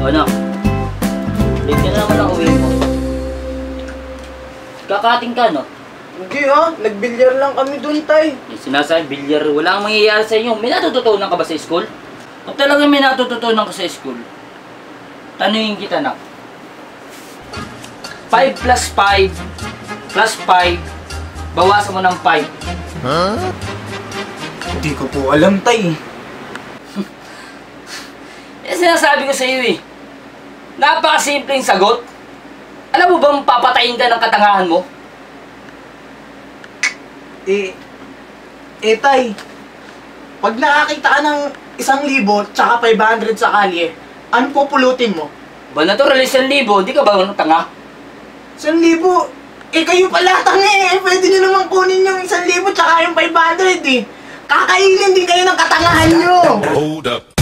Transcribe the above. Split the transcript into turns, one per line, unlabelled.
O, anak. Late na naman ang uwi mo. Kakating ka, no?
Hindi ha, nagbilyar lang kami dun, tay.
Eh, sinasabi, bilyar, wala kang mangyayari sa inyo. May natututunan ka ba sa school? Kung talaga may natututunan ka sa school, tanungin kita, nak. 5 plus 5 plus 5, bawasan mo ng 5. Ha? Huh?
Hindi ko po alam, tay.
eh, sinasabi ko sa iyo eh. Napakasimpleng sagot. Alam mo bang papatayin ka ng katangahan mo?
Eh, eh, tay. Pag nakakita ka ng isang libo tsaka 500 sa kalye, ano pupulutin mo?
Ba natural isang libo, di ka ba ng tanga?
Isang libo? Eh, kayo pala tanga eh. Pwede nyo naman kunin yung isang libo tsaka yung 500 eh. Kakainin din kayo ng katangahan nyo.
Hold up.